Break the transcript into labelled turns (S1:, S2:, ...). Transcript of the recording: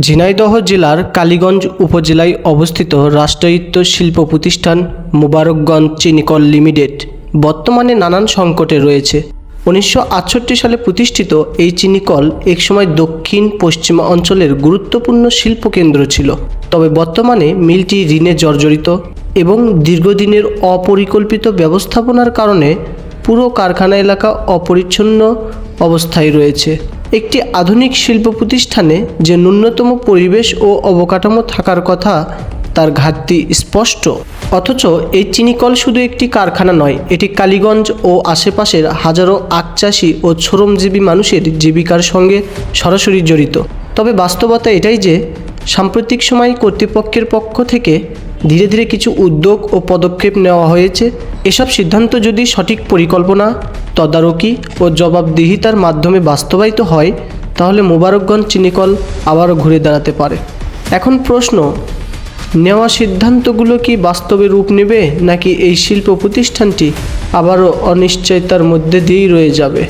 S1: ঝিনাইদহ জেলার কালীগঞ্জ উপজেলায় অবস্থিত রাষ্ট্রায়ত্ত শিল্প প্রতিষ্ঠান মুবারকগঞ্জ চিনিকল লিমিটেড বর্তমানে নানান সংকটে রয়েছে। উনিশশো আটষট্টি সালে প্রতিষ্ঠিত এই চিনিকল একসময় দক্ষিণ, পশ্চিমা অঞ্চলের গুরুত্বপূর্ণ শিল্পকেন্দ্র ছিল। তবে বর্তমানে মিলটি ঋণে জর্জরিত এবং দীর্ঘদিনের অপরিকল্পিত ব্যবস্থাপনার কারণে পুরো কারখানা এলাকা অপরিচ্ছন্ন অবস্থায় রয়েছে। একটি আধুনিক শিল্প প্রতিষ্ঠানে যে ন্যূনতম পরিবেশ ও অবকাঠামো থাকার কথা, তার ঘাটতি স্পষ্ট। অথচ এই চিনিকল শুধু একটি কারখানা নয়, এটি কালীগঞ্জ ও আশেপাশের হাজারো আখচাষি ও শ্রমজীবী মানুষের জীবিকার সঙ্গে সরাসরি জড়িত। তবে বাস্তবতা এটাই যে, সাম্প্রতিক সময় কর্তৃপক্ষের পক্ষ থেকে ধীরে ধীরে কিছু উদ্যোগ ও পদক্ষেপ নেওয়া হয়েছে এসব সিদ্ধান্ত যদি সঠিক পরিকল্পনা, তদারকি ও জবাবদিহিতার মাধ্যমে বাস্তবায়িত হয়, তাহলে মোবারকগঞ্জ চিনিকল আবারও ঘুরে দাঁড়াতে পারে। এখন প্রশ্ন, নেওয়া সিদ্ধান্তগুলো কি বাস্তবে রূপ নেবে, নাকি এই শিল্প প্রতিষ্ঠানটি আবারও অনিশ্চয়তার মধ্যে দিয়েই রয়ে যাবে?